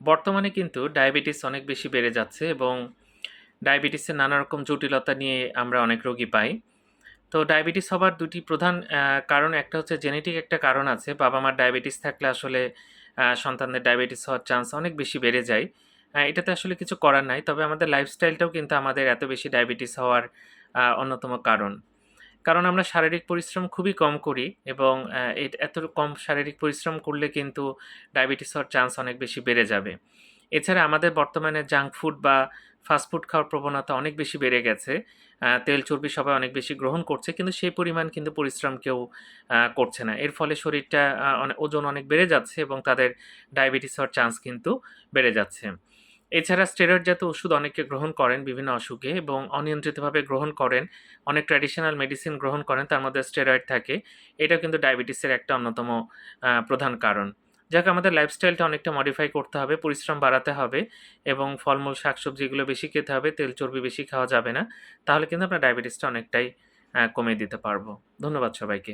বর্তমানে কিন্তু ডায়াবেটিস অনেক বেশি বেড়ে যাচ্ছে এবং ডায়াবেটিসের নানা রকম জটিলতা নিয়ে আমরা অনেক রোগী পাই। তো ডায়াবেটিস হবার দুটি প্রধান কারণ, একটা হচ্ছে জেনেটিক একটা কারণ আছে, বাবা মার ডায়াবেটিস থাকলে আসলে সন্তানদের ডায়াবেটিস হওয়ার চান্স অনেক বেশি বেড়ে যায়। এটাতে আসলে কিছু করার নাই, তবে আমাদের লাইফস্টাইলটাও কিন্তু আমাদের এত বেশি ডায়াবেটিস হওয়ার অন্যতম কারণ। কারণ আমরা শারীরিক পরিশ্রম খুবই কম করি এবং এত কম শারীরিক পরিশ্রম করলে কিন্তু ডায়াবেটিস হওয়ার চান্স অনেক বেশি বেড়ে যাবে। এছাড়া আমাদের বর্তমানে জাঙ্ক ফুড বা ফাস্টফুড খাওয়ার প্রবণতা অনেক বেশি বেড়ে গেছে। তেল চর্বি সবাই অনেক বেশি গ্রহণ করছে, কিন্তু সেই পরিমাণ কিন্তু পরিশ্রম কেউ করছে না। এর ফলে শরীরটা ওজন অনেক বেড়ে যাচ্ছে এবং তাদের ডায়াবেটিস হওয়ার চান্স কিন্তু বেড়ে যাচ্ছে। এছাড়া স্টেরয়েড জাতীয় ওষুধ অনেকে গ্রহণ করেন বিভিন্ন অসুখে এবং অনিয়ন্ত্রিতভাবে গ্রহণ করেন। অনেক ট্র্যাডিশনাল মেডিসিন গ্রহণ করেন, তার মধ্যে স্টেরয়েড থাকে। এটা কিন্তু ডায়াবেটিসের একটা অন্যতম প্রধান কারণ। যাকে, আমাদের লাইফস্টাইলটা অনেকটা মডিফাই করতে হবে, পরিশ্রম বাড়াতে হবে এবং ফলমূল, শাকসবজি এগুলো বেশি খেতে হবে, তেল চর্বি বেশি খাওয়া যাবে না। তাহলে কিন্তু আমরা ডায়াবেটিসটা অনেকটাই কমিয়ে দিতে পারব। ধন্যবাদ সবাইকে।